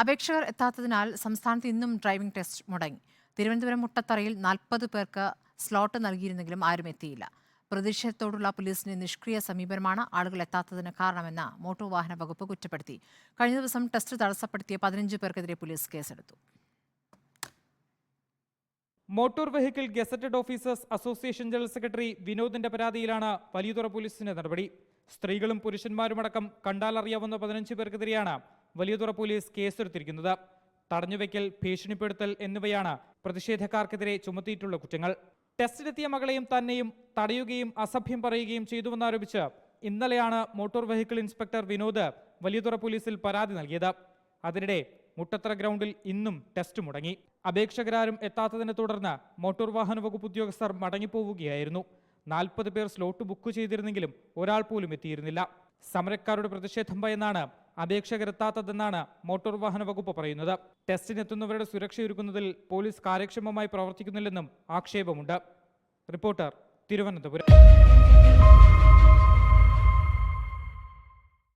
അപേക്ഷകർ എത്താത്തതിനാൽ സംസ്ഥാനത്ത് ഇന്നും ഡ്രൈവിംഗ് ടെസ്റ്റ് മുടങ്ങി. തിരുവനന്തപുരം മുട്ടത്തറയിൽ നാൽപ്പത് പേർക്ക് സ്ലോട്ട് നൽകിയിരുന്നെങ്കിലും ആരും എത്തിയില്ല. പ്രതിഷേധത്തോടുള്ള പോലീസിന്റെ നിഷ്ക്രിയ സമീപനമാണ് ആളുകൾ എത്താത്തതിന് കാരണമെന്ന് മോട്ടോർ വാഹന വകുപ്പ് കുറ്റപ്പെടുത്തി. കഴിഞ്ഞ ദിവസം ടെസ്റ്റ് തടസ്സപ്പെടുത്തിയ പതിനഞ്ച് പേർക്കെതിരെ പോലീസ് കേസെടുത്തു. Motor vehicle gazetted officers association general secretary വിനോദിന്റെ പരാതിയിലാണ് വലിയതുറ പോലീസിന്റെ നടപടി. സ്ത്രീകളും പുരുഷന്മാരുമടക്കം കണ്ടാലറിയാവുന്ന പതിനഞ്ച് പേർക്കെതിരെയാണ് വലിയതുറ പോലീസ് കേസെടുത്തിരിക്കുന്നത്. തടഞ്ഞുവെക്കൽ ഭീഷണിപ്പെടുത്തൽ എന്നിവയാണ് പ്രതിഷേധക്കാർക്കെതിരെ ചുമത്തിയിട്ടുള്ള കുറ്റങ്ങൾ. ടെസ്റ്റിലെത്തിയ മകളെയും തന്നെയും തടയുകയും അസഭ്യം പറയുകയും ചെയ്തുവെന്നാരോപിച്ച് ഇന്നലെയാണ് motor vehicle inspector Vinod Valiyathura പോലീസിൽ പരാതി നൽകിയത്. അതിനിടെ മുട്ടത്തറ ഗ്രൗണ്ടിൽ ഇന്നും ടെസ്റ്റ് മുടങ്ങി. അപേക്ഷകരാരും എത്താത്തതിനെ തുടർന്ന് മോട്ടോർ വാഹന വകുപ്പ് ഉദ്യോഗസ്ഥർ മടങ്ങിപ്പോവുകയായിരുന്നു. നാൽപ്പത് പേർ സ്ലോട്ട് ബുക്ക് ചെയ്തിരുന്നെങ്കിലും ഒരാൾ പോലും എത്തിയിരുന്നില്ല. സമരക്കാരുടെ പ്രതിഷേധം ഭയന്നാണ് അപേക്ഷകരെത്താത്തതെന്നാണ് മോട്ടോർ വാഹന വകുപ്പ് പറയുന്നത്. ടെസ്റ്റിനെത്തുന്നവരുടെ സുരക്ഷയൊരുക്കുന്നതിൽ പോലീസ് കാര്യക്ഷമമായി പ്രവർത്തിക്കുന്നില്ലെന്നും ആക്ഷേപമുണ്ട്. റിപ്പോർട്ടർ തിരുവനന്തപുരം.